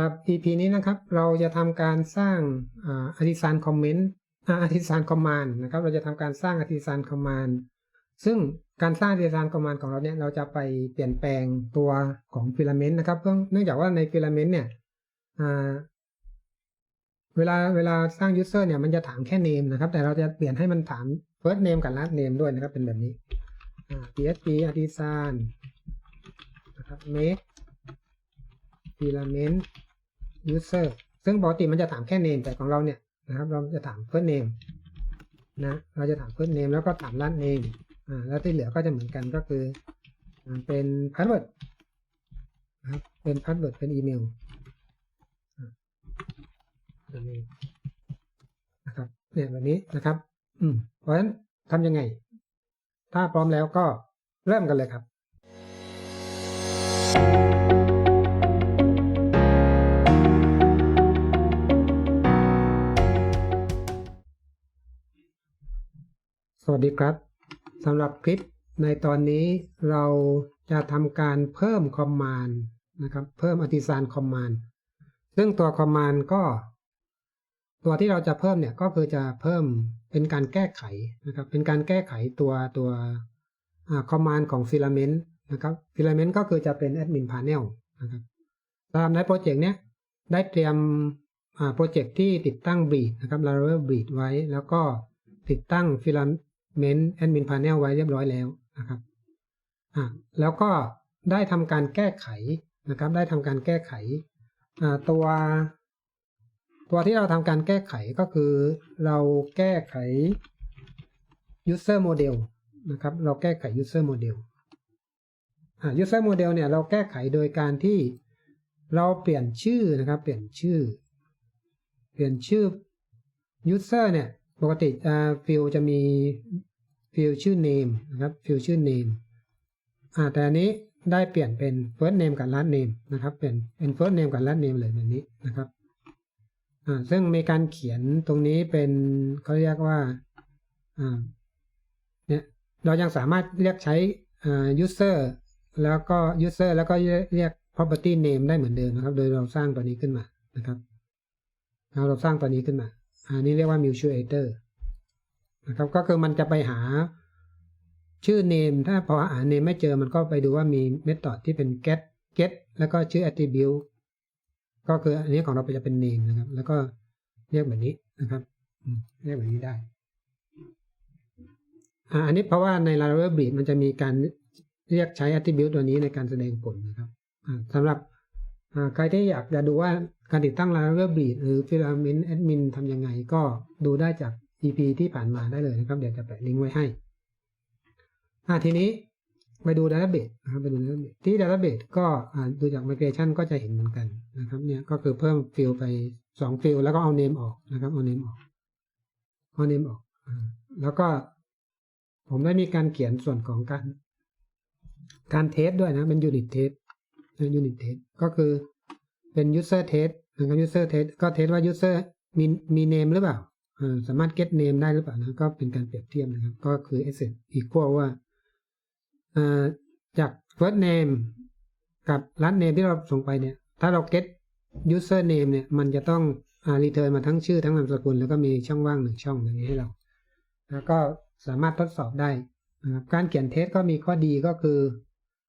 ครับ EP นี้นะครับเราจะทำการสร้างอาร์ติซานคอมเมนต์อาร์ติซานคอมมานด์นะครับ เราจะทำการสร้างอาร์ติซานคอมมานด์ซึ่งการสร้างอาร์ติซานคอมมานด์ของเราเนี่ยเราจะไปเปลี่ยนแปลงตัวของฟิลาเมนต์นะครับเนื่องเนื่องจากว่าในฟิลาเมนต์เนี่ยเวลาเวลาสร้าง user เนี่ยมันจะถามแค่ name นะครับ แต่เราจะเปลี่ยนให้มันถาม first name กับ last name ด้วยนะครับเป็นแบบนี้ php artisan นะครับ make filament user ซึ่งปกติมันจะถามแค่ name แต่ของเราเนี่ยนะครับเราจะถาม first name นะเราจะถาม first name แล้วก็ถาม last name อ่าแล้วที่เหลือก็จะเหมือนกันก็คือเป็น password นะครับเป็น password เป็นอีเมลนะครับเนี่ยแบบนี้นะครับอืมเพราะฉะนั้นทำยังไง ถ้าพร้อมแล้วก็เริ่มกันเลยครับ สวัสดีครับสำหรับคลิปในตอนนี้เราจะทำการเพิ่มคอมมานด์นะครับเพิ่ม artisan command ซึ่งตัวคอมมานด์ก็ ตัวที่เราจะเพิ่มเนี่ยก็คือจะเพิ่มเป็นการแก้ไขนะครับเป็นการแก้ไขตัวตัวคอมมานด์ของ filament นะครับ filament ก็คือจะเป็น admin panel นะครับสำหรับในโปรเจกต์เนี้ยได้เตรียมโปรเจกต์ที่ติดตั้ง bleed นะครับ laravel bleed ไว้ แล้วก็ติดตั้ง filament admin panel ไว้เรียบร้อยแล้วนะครับอ่าแล้วก็ได้ทำการแก้ไขนะครับ ได้ทำการแก้ไขอ่าตัว ตัวที่เราทำการแก้ไขก็คือเราแก้ไข user model นะครับ เราแก้ไข user model อ่า user model เนี่ยเราแก้ไขโดยการที่เราเปลี่ยนชื่อนะครับ เปลี่ยนชื่อ เปลี่ยนชื่อ user เนี่ย ปกติอ่าฟิลจะมีฟิลชื่อ name นะครับฟิลชื่อ name อ่าแต่อันนี้ได้เปลี่ยนเป็น first name กับ last name นะครับ เปลี่ยนเป็น first name กับ last name เลยแบบนี้นะครับอ่าซึ่งมีการเขียนตรงนี้เป็นเขาเรียกว่าอ่าเนี่ยเรายังสามารถเรียกใช้อ่า user แล้วก็ user แล้วก็เรียก property name ได้เหมือนเดิมนะครับ โดยเราสร้างตัวนี้ขึ้นมานะครับเราสร้างตัวนี้ขึ้นมา อันนี้เรียกว่า mutuator นะครับก็คือมันจะไปหาชื่อ name ถ้าพอหา name ไม่เจอมันก็ไปดูว่ามี method ที่เป็น get get แล้วก็ชื่อ attribute ก็คืออันนี้ของเราจะเป็น name นะครับ แล้วก็เรียกแบบนี้นะครับเรียกแบบนี้ได้อันนี้เพราะว่าใน Laravel Bleed มันจะมีการเรียกใช้ attribute ตัวนี้ในการแสดงผลนะครับสำหรับใครที่อยากจะดูว่า การติดตั้ง Laravel Bleed หรือ Filament Admin ทำยังไงก็ดูได้จาก EP ที่ผ่านมาได้เลยนะครับ เดี๋ยวจะแปะลิงก์ไว้ให้อ่าทีนี้ไปดู Database นะครับไปดู Database ที่ Database ก็ดูจาก Migration ก็จะเห็นเหมือนกันนะครับเนี่ยก็คือเพิ่มฟิลไป2ฟิลแล้วก็เอา name ออกนะครับเอา name ออกเอา name ออกอ่าแล้วก็ผมได้มีการเขียนส่วนของการการเทสด้วยนะเป็น unit test unit test ก็คือ เป็น user test นะครับ user test ก็เทสว่า user มีมี name หรือเปล่าสามารถ get name ได้หรือเปล่านะก็เป็นการเปรียบเทียบนะครับ ก็คือ asset equal ว่าจาก first name กับ last name ที่เราส่งไปเนี่ย ถ้าเรา get user name เนี่ย มันจะต้อง return มาทั้งชื่อทั้งนามสกุลแล้วก็มีช่องว่างหนึ่งช่องอย่างนี้ให้เรา แล้วก็สามารถทดสอบได้นะครับการเขียนเทสก็มีข้อดีก็คือ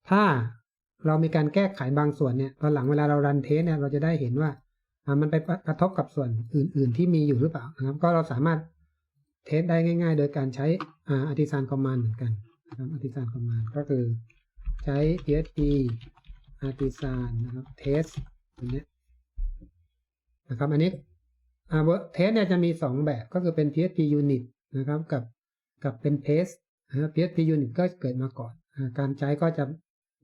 ถ้า เรามีการแก้ไขบางส่วนเนี่ยตอนหลังเวลาเรารันเทสเนี่ยเราจะได้เห็นว่ามันไปกระทบกับส่วนอื่น ๆ ที่มีอยู่หรือเปล่านะครับ ก็เราสามารถเทสได้ง่าย ๆ โดยการใช้ artisan command เหมือนกันนะครับ artisan command ก็คือใช้ php artisan นะครับ test อันนี้นะครับ อันนี้เทสเนี่ยจะมี 2 แบบก็คือเป็น php unit นะครับ กับกับเป็น test นะ php unit ก็เกิดมาก่อน การใช้ก็จะ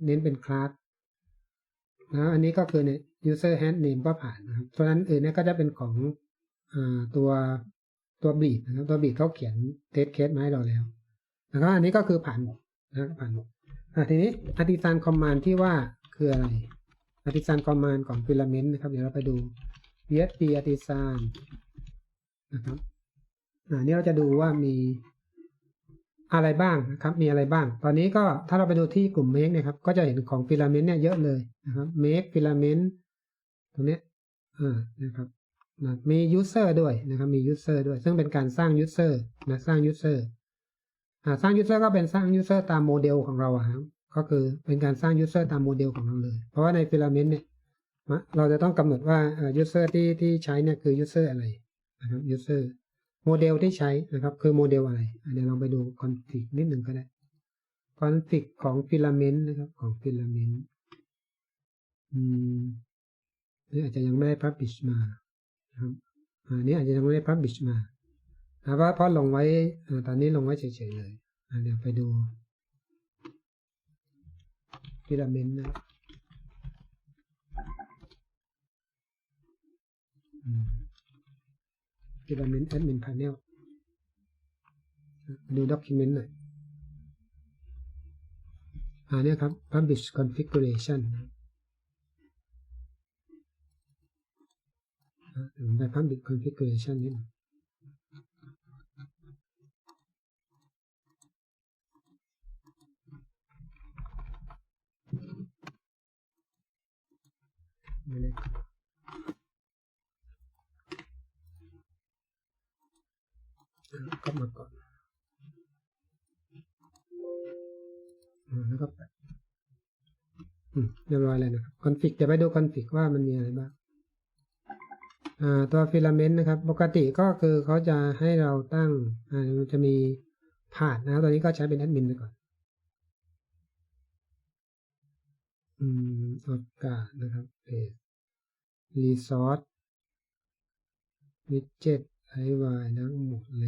เน้นเป็นคลาสนะอันนี้ก็คือเนี่ย user hand name ก็ผ่านนะครับส่วนนั้นอื่นเนี่ยก็จะเป็นของอตัวตัวบีดนะครับ ตัวบีดเขาเขียน test case มาให้เราแล้วแล้วก็อันนี้ก็คือผ่านหมดนะผ่านหมดทีนี้ artisan command ที่ว่าคืออะไร artisan command ของ filament นะครับ เดี๋ยวเราไปดู php artisan นะครับอันนี้เราจะดูว่ามี อะไรบ้างนะครับมีอะไรบ้าง ตอนนี้ก็ถ้าเราไปดูที่กลุ่ม make เนี่ยครับ ก็จะเห็นของฟิลาเมนต์เนี่ยเยอะเลยนะครับ make filament ตรงนี้อ่านะครับนะมี user ด้วยนะครับ มี user ด้วย ซึ่งเป็นการสร้าง user นะสร้าง user อ่าสร้าง user ก็เป็นสร้าง user ตามโมเดลของเราอะครับก็คือเป็นการสร้าง user ตามโมเดลของเราเลย เพราะว่าใน filament เนี่ยเราจะต้องกำหนดว่าเอ่อ user ที่ที่ใช้เนี่ยคือ user อะไรนะครับ user โมเดลที่ใช้นะครับคือโมเดลอะไรเดี๋ยวลองไปดู config นิดหนึ่งก็ได้ config ของ filament นะครับของ filament อืมนี่อาจจะยังไม่ได้ publish มาครับอันนี้อาจจะยังไม่ได้ publish มานะเพราะเพราะลงไว้ตอนนี้ลงไว้เฉยๆเลยเดี๋ยวไปดู filament นะอืม filament admin panel ดู document หน่อยอันนี้ครับ publish configuration นะครับอะเดี๋ยวผมไป public configuration นิดหนึ่ไม่ได้ กดอะก็มาก่อนอแล้วก็แปอืมเรียบร้อยเลยนะครับ config เดี๋ยวไปดู config ว่ามันมีอะไรบ้างอ่าตัวฟิลาเมนต์นะครับ ปกติก็คือเขาจะให้เราตั้งอ่ามันจะมีพาดนะครับตอนนี้ก็ใช้เป็นแอดมินไปก่อน อืมโอกาสนะครับเพจรีซอสวิดเจ็ต ไอวายทั้งหมดเล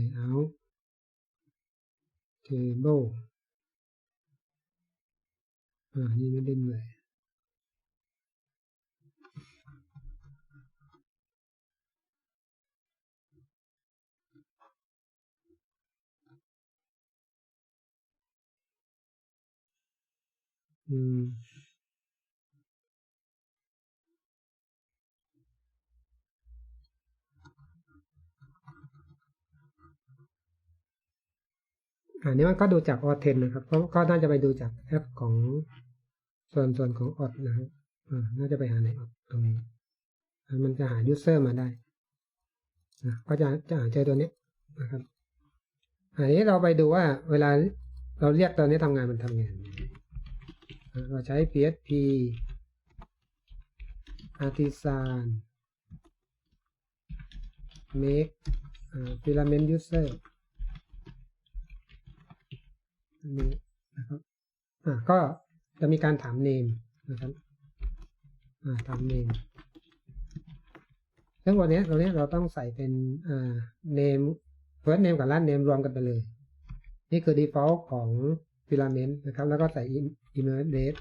อันนี้มันก็ดูจากออเทนนะครับ เพราะก็น่าจะไปดูจากแอปของส่วนส่วนของออดนะครับอ่าน่าจะไปหาในออดตรงนี้ มันจะหา user มาได้นะก็จะจะหาเจอตัวนี้นะครับ อันนี้เราไปดูว่าเวลาเราเรียกตัวนี้ทำงานมันทำงาน เราใช้ PHP artisan make อ่า filament user อันนี้นะครับอ่าก็จะมีการถาม name นะครับอ่าถาม name ซึ่งวันนี้ตรงนี้เราต้องใส่เป็นอ่า name first name กับ last name รวมกันไปเลย นี่คือ default ของ filament นะครับ แล้วก็ใส่ email address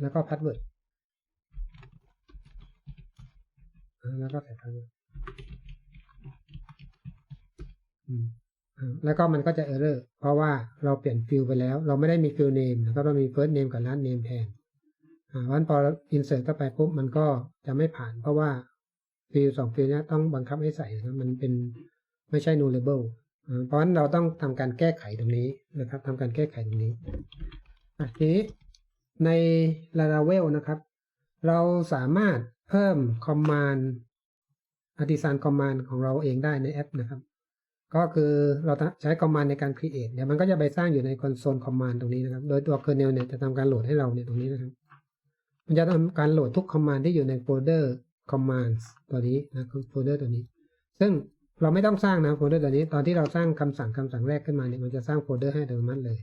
แล้วก็ password แล้วก็ใส่ password อืม แล้วก็มันก็จะ error เพราะว่าเราเปลี่ยนฟิลไปแล้ว เราไม่ได้มีฟิล name นะครับเรามี first name กับ last name แทนอ่าวันพอ insert เข้าไปปุ๊บมันก็จะไม่ผ่าน เพราะว่าฟิลสองฟิลนี้ต้องบังคับให้ใส่นะมันเป็นไม่ใช่ nullable เพราะฉะนั้นเราต้องทำการแก้ไขตรงนี้นะครับทำการแก้ไขตรงนี้ทีนี้ใน Laravel นะครับ เราสามารถเพิ่ม command artisan command ของเราเองได้ในแอปนะครับ ก็คือเราใช้ command ในการ create เดี๋ยวมันก็จะไปสร้างอยู่ใน console command ตรงนี้นะครับ โดยตัว kernel เนี่ยจะทำการโหลดให้เราเนี่ยตรงนี้นะครับ มันจะทำการโหลดทุก command ที่อยู่ในโฟลเดอร์ commands ตัวนี้นะโฟลเดอร์ตัวนี้ ซึ่งเราไม่ต้องสร้างนะโฟลเดอร์ตัวนี้ ตอนที่เราสร้างคำสั่งคำสั่งแรกขึ้นมาเนี่ยมันจะสร้างโฟลเดอร์ให้อัตโนมัติเลย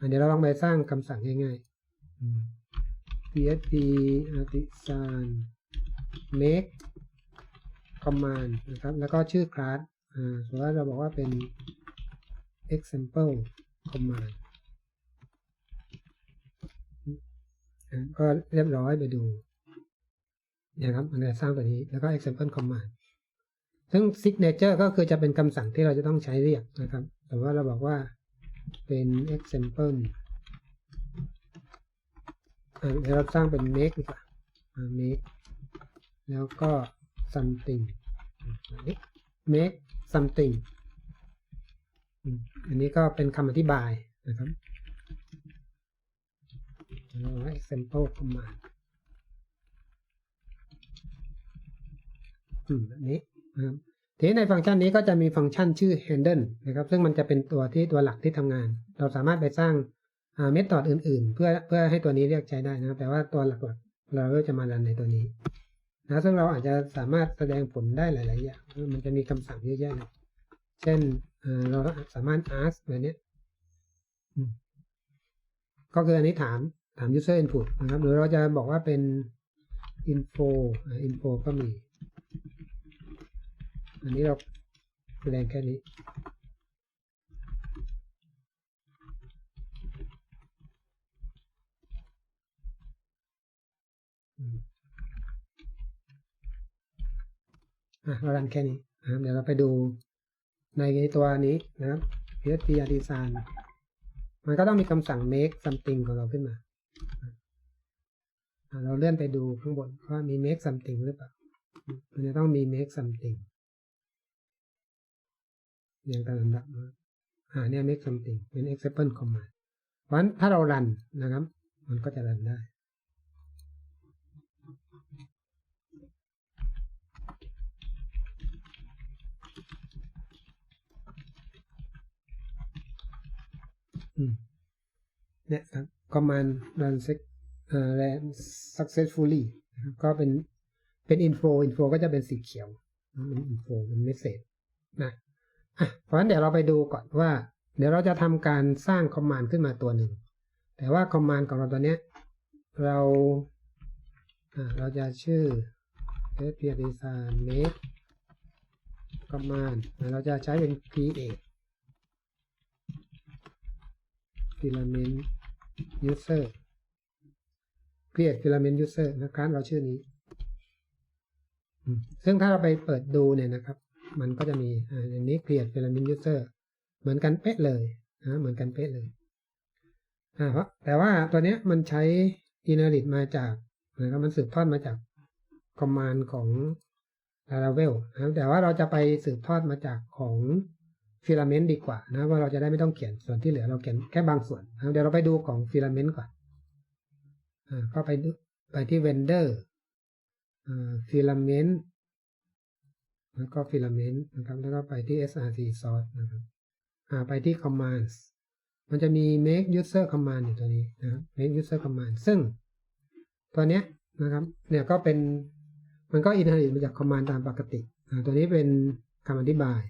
อันเดี๋ยวเราลองไปสร้างคำสั่งง่ายๆอืม php artisan make command นะครับ แล้วก็ชื่อคลาส สมมติว่าเราบอกว่าเป็น example command อ่าก็เรียบร้อยไปดูเนี่ยครับมันจะสร้างตัวนี้แล้วก็ example command ซึ่ง signature ก็คือจะเป็นคำสั่งที่เราจะต้องใช้เรียกนะครับ แต่ว่าเราบอกว่าเป็น example อ่าเดี๋ยวเราสร้างเป็น make ดีกว่าอ่า make แล้วก็ something make something อันนี้ก็เป็นคำอธิบายนะครับ example command อืมนี้นะครับทีนี้ในฟังก์ชันนี้ก็จะมีฟังก์ชันชื่อ handle นะครับ ซึ่งมันจะเป็นตัวที่ตัวหลักที่ทำงาน เราสามารถไปสร้างเมธอดอื่น ๆ เพื่อเพื่อให้ตัวนี้เรียกใช้ได้นะครับ แต่ว่าตัวหลักๆ เราก็จะมารันในตัวนี้ นะซึ่งเราอาจจะสามารถแสดงผลได้หลาย ๆ อย่าง มันจะมีคำสั่งเยอะแยะเลยเช่นเราสามารถ ask แบบนี้ก็คืออันนี้ถามถาม user input นะครับ หรือเราจะบอกว่าเป็น info info ก็มี อันนี้เราแสดงแค่นี้อืมอะ เรารันแค่นี้นะครับเดี๋ยวเราไปดูในตัวนี้นะครับ PHP Artisan มันก็ต้องมีคำสั่ง make something ของเราขึ้นมา เราเลื่อนไปดูข้างบนว่ามี make something หรือเปล่า มันจะต้องมี make something เรียงตามลำดับอ่าเนี่ย make something เป็น example command เพราะฉะนั้นถ้าเรารันนะครับ มันก็จะรันได้ เนี่ยครับ command run sec เอ่อ ran successfully ก็เป็นเป็น info info ก็จะเป็นสีเขียวเป็น info เป็น message นะอะเพราะฉะนั้นเดี๋ยวเราไปดูก่อนว่า เดี๋ยวเราจะทำการสร้าง command ขึ้นมาตัวหนึ่ง แต่ว่า command ของเราตัวเนี้ย เราอ่าเราจะชื่อ php design make command นะเราจะใช้เป็น create filament user create filament user นะครับเราชื่อนี้ ซึ่งถ้าเราไปเปิดดูเนี่ยนะครับ มันก็จะมีอ่าอย่างนี้ create filament user เหมือนกันเป๊ะเลยนะเหมือนกันเป๊ะเลยอ่าเพราะแต่ว่าตัวเนี้ยมันใช้ inherit มาจากนะครับมันสืบทอดมาจาก command ของ Laravel นะแต่ว่าเราจะไปสืบทอดมาจากของ filament ดีกว่านะว่าเราจะได้ไม่ต้องเขียนส่วนที่เหลือเราเขียนแค่บางส่วนนะเดี๋ยวเราไปดูของ filament ก่อนอ่าก็ไปไปที่ vendor อ่า filament แล้วก็ filament นะครับ แล้วก็ไปที่ src source นะครับอ่าไปที่ commands มันจะมี make user command อยู่ตัวนี้นะครับ make user command ซึ่งตัวเนี้ยนะครับ เนี่ยก็เป็นมันก็ inherit มาจาก command ตามปกติ ตัวนี้เป็นคำอธิบาย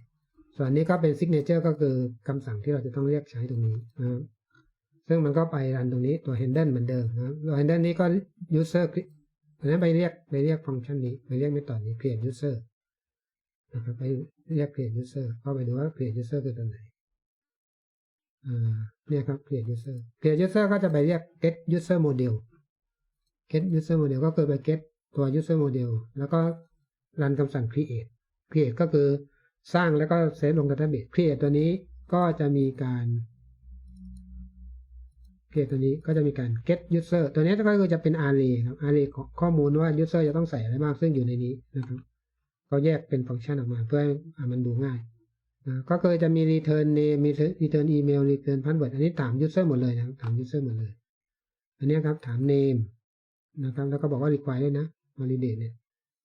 ส่วนนี้ก็เป็น signature ก็คือคำสั่งที่เราจะต้องเรียกใช้ตรงนี้นะครับซึ่งมันก็ไปรันตรงนี้ตัว handle เหมือนเดิมนะตัว handle นี้ก็ user อันนั้นไปเรียกไปเรียกฟังก์ชันนี้ไปเรียก method นี้ create user นะครับไปเรียก create user เข้าไปดูว่า create user คือตัวไหนอ่าเนี่ยครับ create user create user ก็จะไปเรียก get user model get user model ก็คือไป get ตัว user model แล้วก็รันคำสั่ง create create ก็คือ สร้างแล้วก็เซฟลง database create ตัวนี้ก็จะมีการ create ตัวนี้ก็จะมีการ get user ตัวนี้ก็คือจะเป็น array ครับ array ของข้อมูลว่า user จะต้องใส่อะไรบ้างซึ่งอยู่ในนี้นะครับก็แยกเป็นฟังก์ชันออกมาเพื่อให้มันดูง่ายนะก็คือจะมี return name มี return email return password อันนี้ถาม user หมดเลยนะครับถาม user หมดเลย อันนี้ครับถาม name นะครับแล้วก็บอกว่า require ด้วยนะ validate เนี่ย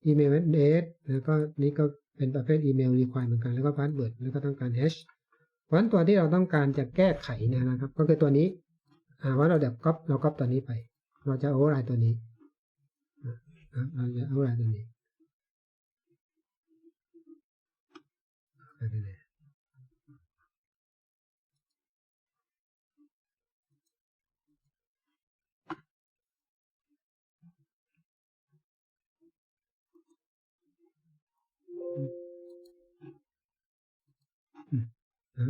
email address แล้วก็นี่ก็ เป็นประเภทอีเมลรีควายเหมือนกันแล้วก็พาสเวิร์ดแล้วก็ต้องการ hash เพราะฉะนั้นตัวที่เราต้องการจะแก้ไขเนยนะครับ ก็คือตัวนี้ว่าเราแบบก๊อปเราก๊อปตัวนี้ไป เราจะ override ตัวนี้เราจะ override ตัวนี้า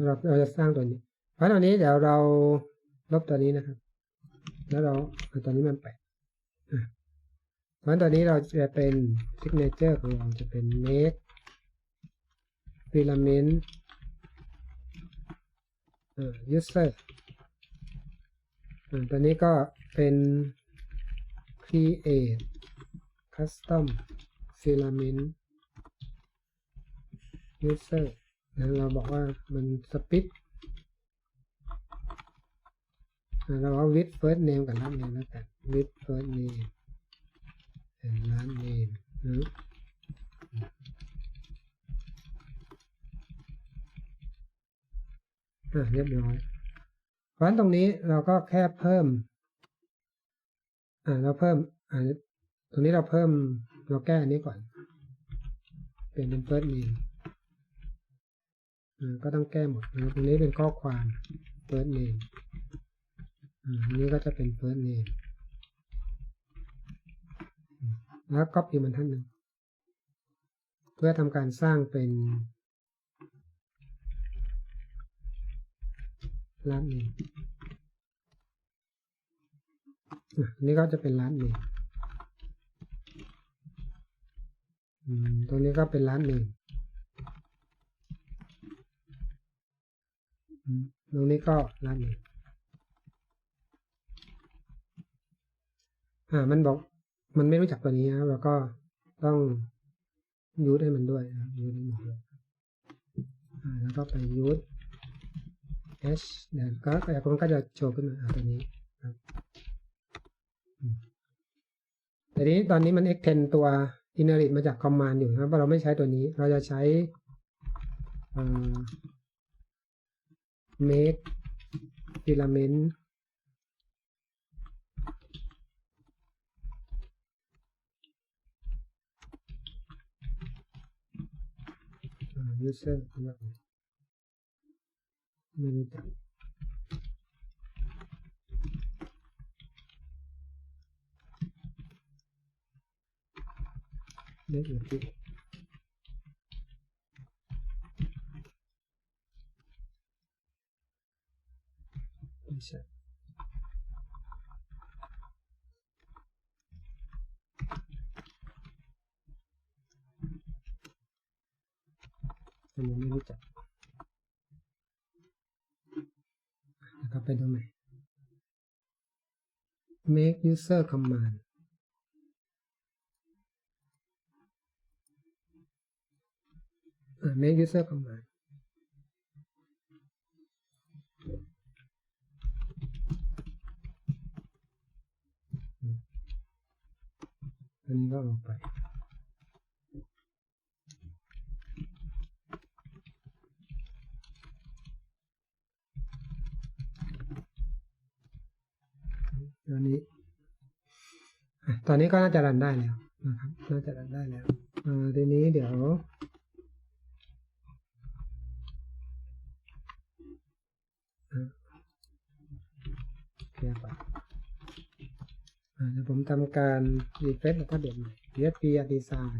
เราเราจะสร้างตัวนี้ เพราะตอนนี้เดี๋ยวเราลบตัวนี้นะครับ แล้วเราเอาตัวนี้มันแปะอะเพราะตอนนี้เราจะเป็น signature ของเราจะเป็น make filament user อ่าตัวนี้ก็เป็น create custom filament user นะเราบอกว่ามันสปิดเราเอา with first name กับ last name แล้วกัน with first name and last name นะอะเรียบร้อย เพราะตรงนี้เราก็แค่เพิ่ม อ่าเราเพิ่ม อ่าตรงนี้เราเพิ่ม เราแก้อันนี้ก่อน เป็นเป็น first name ก็ต้องแก้หมดนะครับตรงนี้เป็นข้อความ first name อ่าอันนี้ก็จะเป็น first name แล้ว copy มันท่านหนึ่ง เพื่อทำการสร้างเป็นร้านเองอะอันนี้ก็จะเป็นร้านเองอืมตรงนี้ก็เป็นร้านเองอืม ตรงนี้ก็ร้านองอ่า มันบอก มันไม่รู้จักตัวนี้นะครับเราก็ต้องยูดให้มันด้วยนะยูดให้มันด้วยอ่า แล้วก็ไปยูด h เดี๋ยวก็แต่มันก็จะโชว์ขึ้นมาตัวนี้ครับแต่นี้ตอนนี้มัน extend ตัว inherit มาจาก command อยู่นะเพราะเราไม่ใช้ตัวนี้ เราจะใช้ make filament user menu tab đấy là 80. Tamam, evet. แล้วก็ไปดูไหม make user command make user command ันนี้ก็เอาไปตอนนี้ตอนนี้ก็น่าจะรันได้แล้วนะครับ น่าจะรันได้แล้วอ่าทีนี้เดี๋ยวเคลียร์ก่อนอ่าเดี๋ยว ผมทำการ refresh แล้วก็เปลี่นใหม่ PHP design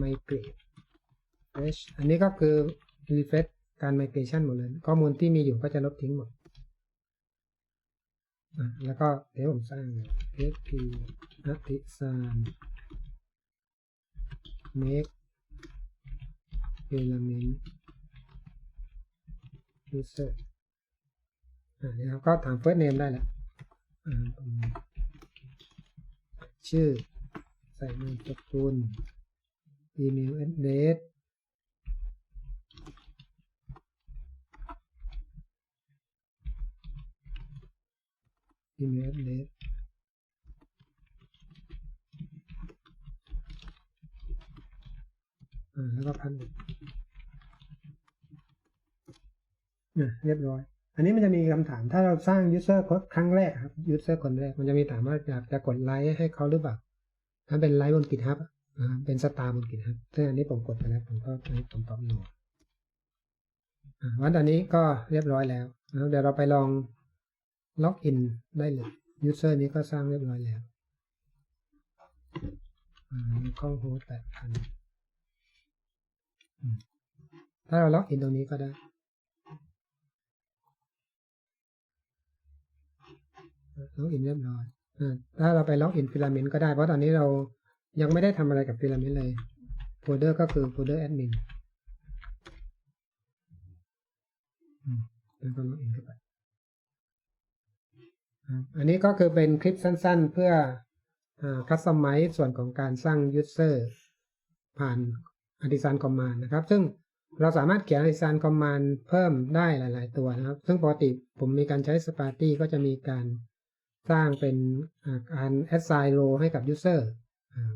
migrate fresh อันนี้ก็คือ refresh การ migration หมดเลย ข้อมูลที่มีอยู่ก็จะลบทิ้งหมด แล้วก็เดี๋ยวผมสร้าง php artisan make element user อ่านี่ครับก็ถาม first name ได้แล้วอ่าตรงนี้ ชื่อ ใส่นามสกุล email address อีเมลเลสอ่าแล้วก็พันหนึ่งอะเรียบร้อย อันนี้มันจะมีคำถามถ้าเราสร้าง user ครั้งแรกครับ user คนแรกมันจะมีถามว่าอยากจะกดไลค์ให้เขาหรือเปล่าถ้าเป็นไลค์บน GitHub อะอ่าเป็นสตาร์บน GitHub ซึ่งอันนี้ผมกดไปแล้วผมก็ให้ผมตอบโนอ่าวันตอนนี้ก็เรียบร้อยแล้วเดี๋ยวเราไปลองล็อกอินได้เลย user นี้ก็สร้างเรียบร้อยแล้วมีข้องโฮสต์แปดพันถ้าเราล็อกอินตรงนี้ก็ได้ ล็อกอินเรียบร้อยถ้าเราไปล็อกอินฟิลาเมนต์ก็ได้ เพราะตอนนี้เรายังไม่ได้ทำอะไรกับฟิลาเมนต์เลยโฟลเดอร์ก็คือโฟลเดอร์แอดมินแล้วก็ล็อกอินเข้าไปอันนี้ก็คือเป็นคลิปสั้นๆ เพื่อคัสตอมไมซ์ส่วนของการสร้าง User ผ่าน Artisan Command นะครับ ซึ่งเราสามารถเขียน Artisan Command เพิ่มได้หลาย ๆ ตัวนะครับ ซึ่งปกติผมมีการใช้ Sparty ก็จะมีการ สร้างเป็นการ assign role ให้กับ User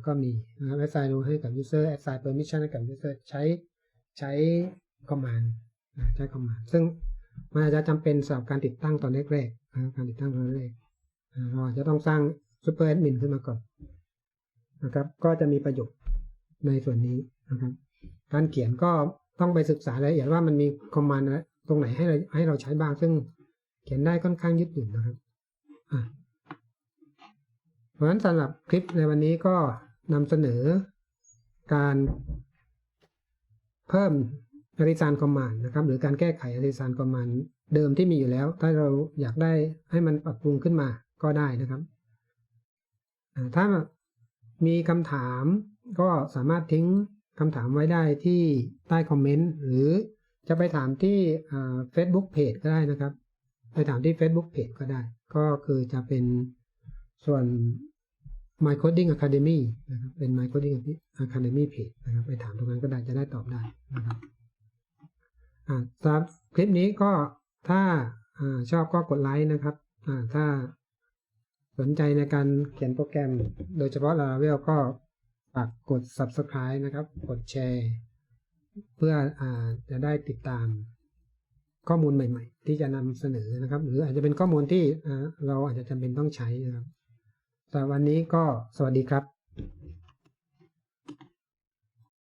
ก็มีนะครับ assign role ให้กับ User assign permission ให้กับ User ใช้ใช้ command ใช้ command ซึ่งมันอาจจะจำเป็นสำหรับการติดตั้งตอนแรกๆนะการติดตั้งตอนแรกเราจะต้องสร้างซูเปอร์แอดมินขึ้นมาก่อนนะครับ ก็จะมีประโยชน์ในส่วนนี้นะครับ การเขียนก็ต้องไปศึกษารายละเอียดว่ามันมีคอมมานด์ตรงไหนให้เราให้เราใช้บ้าง ซึ่งเขียนได้ค่อนข้างยืดหยุ่นนะครับ เพราะฉะนั้นสำหรับคลิปในวันนี้ก็นำเสนอการเพิ่มอาริซานคอมมานด์นะครับ หรือการแก้ไขอาริซานคอมมานด์เดิมที่มีอยู่แล้ว ถ้าเราอยากได้ให้มันปรับปรุงขึ้นมาก็ได้นะครับ ถ้ามีคำถามก็สามารถทิ้งคำถามไว้ได้ที่ใต้คอมเมนต์หรือจะไปถามที่เฟซบุ๊กเพจก็ได้นะครับ ไปถามที่ Facebook Page ก็ได้ ก็คือจะเป็นส่วน My Coding Academy นะครับ เป็น My Coding Academy Page นะครับ ไปถามตรงนั้นก็ได้จะได้ตอบได้นะครับอ่าสำหรับคลิปนี้ก็ถ้าอาชอบก็กดไลค์นะครับอ่าถ้าสนใจในการเขียนโปรแกรม โดยเฉพาะ Laravel ก็ฝากกด Subscribe นะครับ กดแชร์ เพื่ออาจะได้ติดตาม ข้อมูลใหม่ ๆ ที่จะนำเสนอนะครับ หรืออาจจะเป็นข้อมูลที่เราอาจจะจำเป็นต้องใช้นะครับแต่วันนี้ก็สวัสดีครับ